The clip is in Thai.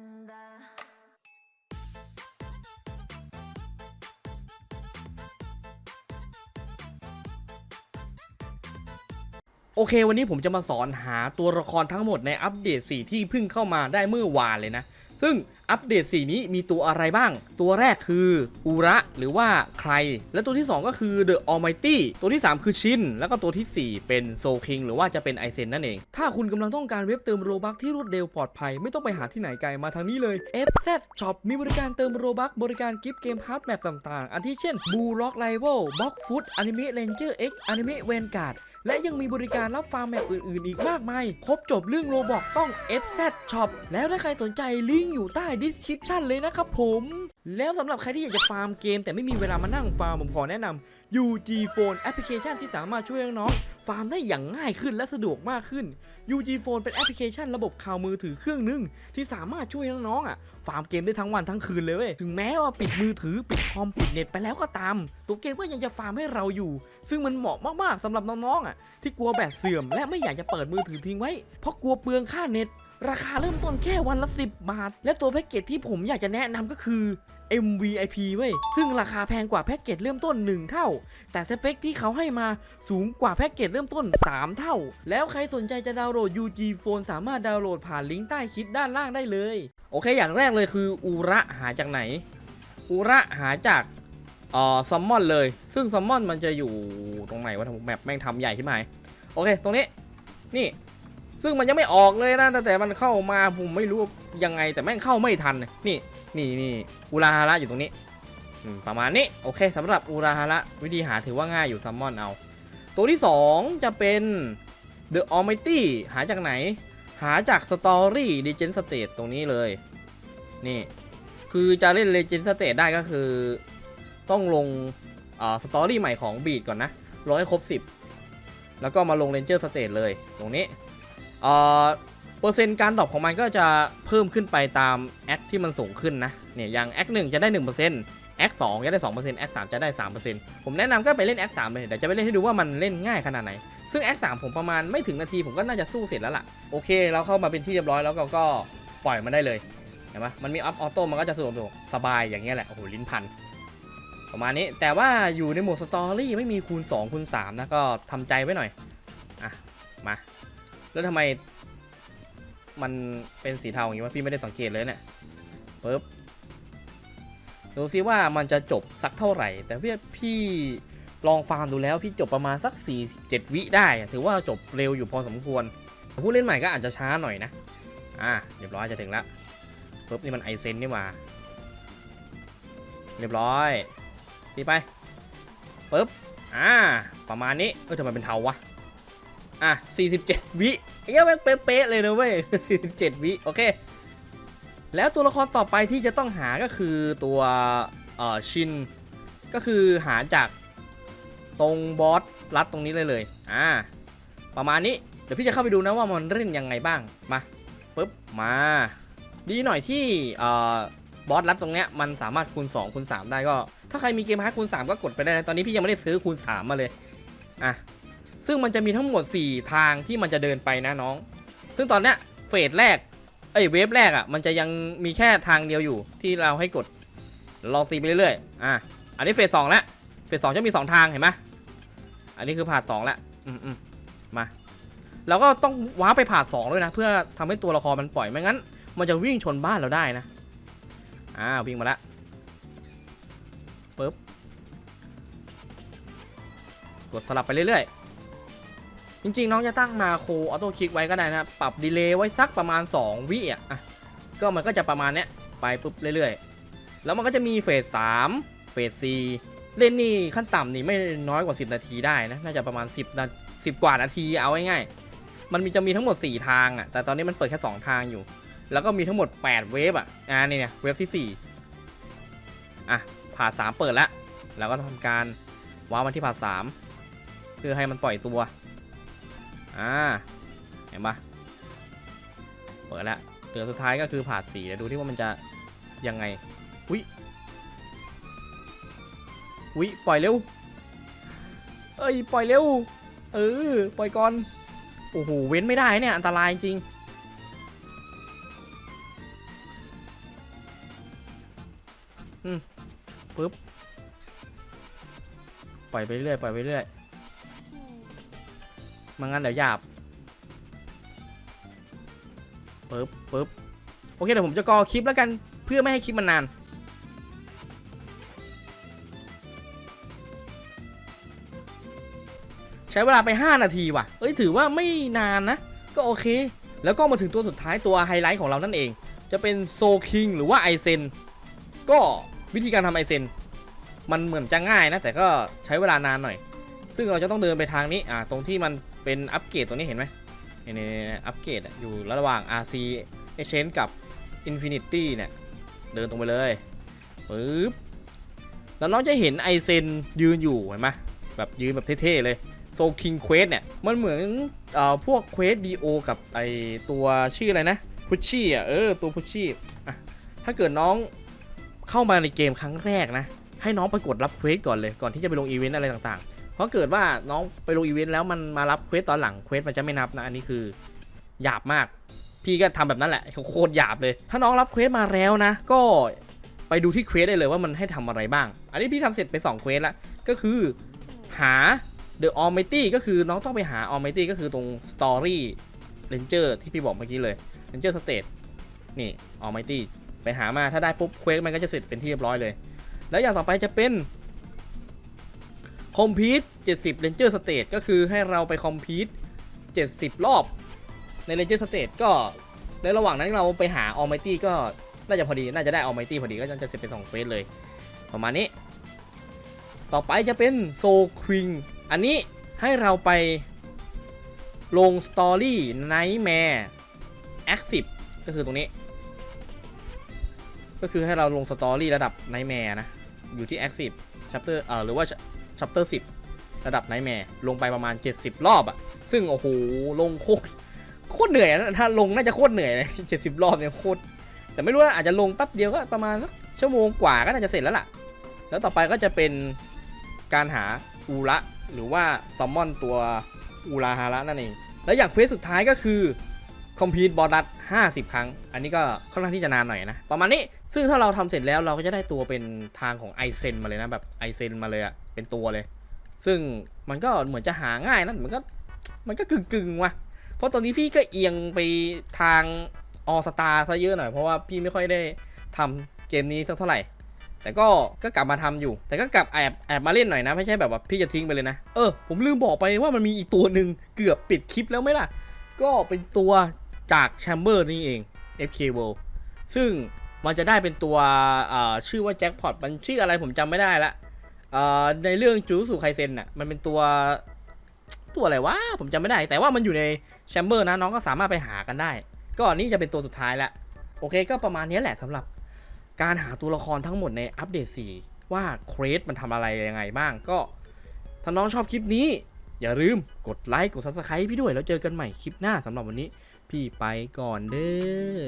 んだโอเค วันนี้ผมจะมาสอนหาตัวละครทั้งหมดในอัปเดต 4 ที่เพิ่งเข้ามาได้เมื่อวานเลยนะ ซึ่ง อัปเดต 4 นี้มีตัวอะไรบ้าง ตัวแรกคืออุระหรือว่าใคร และตัวที่ 2 ก็คือ The Almighty ตัวที่ 3 คือชิน แล้วก็ตัวทีสี่ 4 เป็นโซคิงหรือว่าจะเป็นไอเซนนั่นเอง ถ้าคุณกำลังต้องการเว็บเติมโรบัคที่รวดเร็วปลอดภัย ไม่ต้องไปหาที่ไหนไกลมาทางนี้เลย FZ Shop มีบริการเติมโรบัคบริการกิฟต์เกมพาร์ทแมปต่างๆอาทิเช่น Blue Rock Rival Box Foot Anime Ranger X Anime Vanguard และยังมีบริการรับฟาร์มแมปอื่นๆ อีกมากมาย ครบจบเรื่องโลบอกต้อง FZ Shop แล้วถ้าใครสนใจลิงก์อยู่ใต้ description เลยนะครับผม แล้วสำหรับใครที่อยากจะฟาร์มเกม แต่ไม่มีเวลามานั่งฟาร์ม ผมขอแนะนำ UG Phone แอปพลิเคชันที่สามารถช่วยน้องๆฟาร์มได้อย่างง่ายขึ้นและสะดวกมากขึ้น UG Phone เป็นแอปพลิเคชันระบบข่าวมือถือเครื่องหนึง ที่สามารถช่วยน้องๆอะฟาร์มเกมได้ทั้งวันทั้งคืนเลยเว้ยถึงแม้ว่าปิดมือถือปิดคอมปิดเน็ตไปแล้วก็ตาม ตัวเกมก็ยังจะฟาร์มให้เราอยู่ ซึ่งมันเหมาะมากๆสำหรับน้องๆอะที่กลัวแบตเสื่อม และไม่อยากจะเปิดมือถือทิ้งไว้เพราะกลัวเปลืองค่าเน็ต ราคาเริ่มต้นแค่วันละ 10 บาท และตัวแพ็กเกจที่ผมอยากจะแนะนำก็คือ MVIP เว้ย ซึ่งราคาแพงกว่าแพ็กเกจเริ่มต้น 1 เท่า แต่สเปคที่เขาให้มาสูงกว่าแพ็กเกจเริ่มต้น 3 เท่า แล้วใครสนใจจะดาวน์โหลด UG Phone สามารถดาวน์โหลดผ่านลิงก์ใต้คลิปด้านล่างได้เลย โอเค อย่างแรกเลยคืออุระหาจากไหน อุระหาจากเอ่อซัมมอนเลย ซึ่งซัมมอนมันจะอยู่ตรงไหนวะแมปแม่งทำใหญ่ขึ้นมโอเค ตรงนี้ นี่ ซึ่งมันยังไม่ออกเลยนะแต่แต่มันเข้ามาผมไม่รู้ยังไงแต่แม่งเข้าไม่ทันนี่นี่นี่อุราฮาระอยู่ตรงนี้ประมาณนี้โอเคสำหรับอุราฮาระวิธีหาถือว่าง่ายอยู่ซัมมอนเอา ตัวที่ 2 จะเป็น The Almighty หาจากไหน หาจาก Story Legend State ตรงนี้เลย นี่ คือจะเล่น Legend State ได้ก็คือ ต้องลงอ่าสตอรี่ใหม่ของบีดก่อนนะร้อยครบ 10 แล้วก็มาลง Ranger State เลยตรงนี้ เอ่อเปอร์เซ็นต์การดรอปของมันก็จะเพิ่มขึ้นไปตามแอคที่มันสูงขึ้นนะเนี่ยอย่างแอคหนึ่งจะได้1%แอคสองจะได้2%แอคสามจะได้3%ผมแนะนำก็ไปเล่นแอคสามเลยเดี๋ยวจะไปเล่นให้ดูว่ามันเล่นง่ายขนาดไหน ซึ่งแอคสามผมประมาณไม่ถึงนาทีผมก็น่าจะสู้เสร็จแล้วล่ะโอเค เราเข้ามาเป็นที่เรียบร้อยแล้วก็ก็ปล่อยมันได้เลยเห็นไหมมันมีอัพออโต้มันก็จะสะดวกสบายอย่างเงี้ยแหละโอ้โหลิ้นพันประมาณนี้แต่ว่าอยู่ในโหมดสตอรี่ไม่มีคูณ2คูณ3นะก็ทำใจไว้หน่อยอะมา แล้วทำไมมันเป็นสีเทาอย่างนี้วะพี่ไม่ได้สังเกตเลยเนี่ยปึ๊บดูซิว่ามันจะจบสักเท่าไหร่ แต่พี่พี่ลองฟาร์มดูแล้วพี่จบประมาณสัก 47 วิได้ ถือว่าจบเร็วอยู่พอสมควร ผู้เล่นใหม่ก็อาจจะช้าหน่อยนะ อะเรียบร้อยจะถึงแล้วปึ๊บนี่มันไอเซนนี่หว่าเรียบร้อยตีไปปึ๊บอ่าประมาณนี้เออทำไมเป็นเทาวะ อะ 47 วิเอ้ยแม่งเป๊ะเลยนะเว้ย 47 วิโอเค แล้วตัวละครต่อไปที่จะต้องหาก็คือตัวเอ่อชิน ก็คือหาจากตรงบอสรัดตรงนี้เลยเลย อ่า ประมาณนี้ เดี๋ยวพี่จะเข้าไปดูนะว่ามันเล่นยังไงบ้าง มาปึ๊บ มา ดีหน่อยที่เอ่อบอสรัดตรงเนี้ยมันสามารถคูณ2คูณ3ได้ก็ ถ้าใครมีเกมฮาร์ดคูณ3ก็กดไปได้นะตอนนี้พี่ยังไม่ได้ซื้อคูณ3มาเลย อะ ซึ่งมันจะมีทั้งหมด 4 ทางที่มันจะเดินไปนะน้อง ซึ่งตอนเนี้ยเฟสแรกเอ้ยเวฟแรกอะมันจะยังมีแค่ทางเดียวอยู่ที่เราให้กดลองตีไปเรื่อยๆอะอันนี้เฟสสองแล้วเฟสสองจะมี 2 ทางเห็นไหมอันนี้คือผ่านสองแล้วอืมอืมมาเราก็ต้องว้าไปผ่านสองด้วยนะ เพื่อทำให้ตัวละครมันปล่อยไม่งั้น มันจะวิ่งชนบ้านเราได้นะอ่าวิ่งมาล้วปึ๊บกดสลับไปเรื่อยๆ จริงๆ น้องจะตั้งมาโคออโต้คลิกไว้ก็ได้นะปรับดีเลย์ไว้สักประมาณ 2 วิอะก็มันก็จะประมาณเนี้ยไปปุ๊บเรื่อยๆ แล้วมันก็จะมีเฟส3เฟส4เล่นนี่ขั้นต่ำนี่ไม่น้อยกว่า 10 นาทีได้นะน่าจะประมาณ 10นา10กว่านาทีเอาง่ายๆมันมีจะมีทั้งหมด 4 ทางอะแต่ตอนนี้มันเปิดแค่ 2 ทางอยู่ แล้วก็มีทั้งหมด 8 เวฟอะอ่านี่เนี่ยเวฟที่4อะผ่าสามเปิดแล้วแล้วก็ทำการว้าวมาที่ผ่าสามเพื่อให้มันปล่อยตัว อ่า เห็นปะเปิดแล้วเหลือสุดท้ายก็คือผ่าสี่เดี๋ยวดูที่ว่ามันจะยังไง อุ้ย อุ้ย ปล่อยเร็ว เอ้ย ปล่อยเร็ว เออ ปล่อยก่อน โอ้โห เว้นไม่ได้เนี่ย อันตรายจริง อืมปึ๊บ ปล่อยไปเรื่อย ปล่อยไปเรื่อย มางั้นเดี๋ยวหยาบปึ๊บปึ๊บโอเคเดี๋ยวผมจะกอคลิปแล้วกันเพื่อไม่ให้คลิปมันนาน ใช้เวลาไป 5 นาทีว่ะ เอ้ยถือว่าไม่นานนะ ก็โอเค แล้วก็มาถึงตัวสุดท้ายตัวไฮไลท์ของเรานั่นเอง จะเป็นโซคิงหรือว่าไอเซนก็วิธีการทำไอเซนมันเหมือนจะง่ายนะ แต่ก็ใช้เวลานานหน่อย ซึ่งเราจะต้องเดินไปทางนี้อ่าตรงที่มัน เป็นอัปเกรดตรงนี้เห็นไหมเนี่ยอัปเกรดอยู่ระหว่าง RC Exchange กับ Infinity เนี่ยเดินตรงไปเลยปึ๊บแล้วน้องจะเห็นไอเซนยืนอยู่เห็นไหมแบบยืนแบบเท่ๆเลยโซคิงเควสเนี่ยมันเหมือนเอ่อพวกเควสดีโอกับไอตัวชื่ออะไรนะพุชชี่อะเออตัวพุชชี่อะถ้าเกิดน้องเข้ามาในเกมครั้งแรกนะ ให้น้องไปกดรับเควสก่อนเลยก่อนที่จะไปลงอีเวนต์อะไรต่างๆ ราะเกิดว่าน้องไปลงอีเวนต์แล้วมันมารับเควสตอนหลังเควสมันจะไม่นับนะอันนี้คือหยาบมาก พี่ก็ทำแบบนั้นแหละโคตรหยาบเลย ถ้าน้องรับเควสมาแล้วนะ ก็ไปดูที่เควสได้เลยว่ามันให้ทำอะไรบ้าง อันนี้พี่ทำเสร็จไป2เควสแล้วก็คือหา The Almighty ก็คือน้องต้องไปหา Almighty ก็คือตรง Story Ranger ที่พี่บอกเมื่อกี้เลย Ranger State นี่ Almighty ไปหามาถ้าได้ปุ๊บเควสมันก็จะเสร็จเป็นที่เรียบร้อยเลย แล้วอย่างต่อไปจะเป็น Complete 70 Ranger State ก็คือให้เราไป Complete 70 รอบ ใน Ranger State ก็ในระหว่างนั้นเราไปหา Almighty ก็น่าจะพอดี น่าจะได้ Almighty พอดีก็จะเสร็จเป็น2เควสเลย ประมาณนี้ ต่อไปจะเป็น Soul King อันนี้ให้เราไปลง Story Nightmare Active ก็คือตรงนี้ ก็คือให้เราลง Story ระดับ Nightmare นะ อยู่ที่ Active Chapter เอ่อหรือว่า Chapter 10ระดับ Nightmare ลงไปประมาณ 70 รอบอะซึ่งโอ้โหลงโคตรโคตรเหนื่อยนะถ้าลงน่าจะโคตรเหนื่อยเลย70รอบเนี่ยโคตรแต่ไม่รู้ว่าอาจจะลงแป๊บเดียวก็ประมาณสักชั่วโมงกว่าก็น่าจะเสร็จแล้วล่ะ แล้วต่อไปก็จะเป็นการหาอูระหรือว่าซัมมอนตัวอูราฮาระนั่นเอง แล้วอย่างเควสสุดท้ายก็คือคอมพีทบอดัส50 ครั้ง อันนี้ก็ค่อนข้างที่จะนานหน่อยนะ ประมาณนี้ ซึ่งถ้าเราทำเสร็จแล้วเราก็จะได้ตัวเป็นทางของไอเซนมาเลยนะแบบไอเซนมาเลยอะ เป็นตัวเลย ซึ่งมันก็เหมือนจะหาง่ายนะมันก็มันก็กึ่งกึ่งว่ะ เพราะตอนนี้พี่ก็เอียงไปทางออสตาซะเยอะหน่อย เพราะว่าพี่ไม่ค่อยได้ทำเกมนี้สักเท่าไหร่ แต่ก็ก็กลับมาทำอยู่ แต่ก็กลับแอบแอบมาเล่นหน่อยนะ ไม่ใช่แบบว่าพี่จะทิ้งไปเลยนะ เออผมลืมบอกไปว่ามันมีอีกตัวหนึ่งเกือบปิดคลิปแล้วไหมล่ะ ก็เป็นตัวจากแชมเบอร์นี่เอง FK World ซึ่งมันจะได้เป็นตัวชื่อว่าแจ็คพอตมันชื่ออะไรผมจำไม่ได้ละ ในเรื่องจูสุไคเซนน่ะมันเป็นตัวตัวอะไรวะผมจำไม่ได้ แต่ว่ามันอยู่ในแชมเบอร์นะน้องก็สามารถไปหากันได้ ก็นี่จะเป็นตัวสุดท้ายละโอเคก็ประมาณนี้แหละสำหรับการหาตัวละครทั้งหมดในอัปเดต 4 ว่าเครสมันทำอะไรยังไงบ้างก็ ถ้าน้องชอบคลิปนี้ อย่าลืมกดไลค์กดซับสไคร b ์พี่ด้วยแล้วเจอกันใหม่คลิปหน้าสำหรับวันนี้ พี่ไปก่อนเด้อ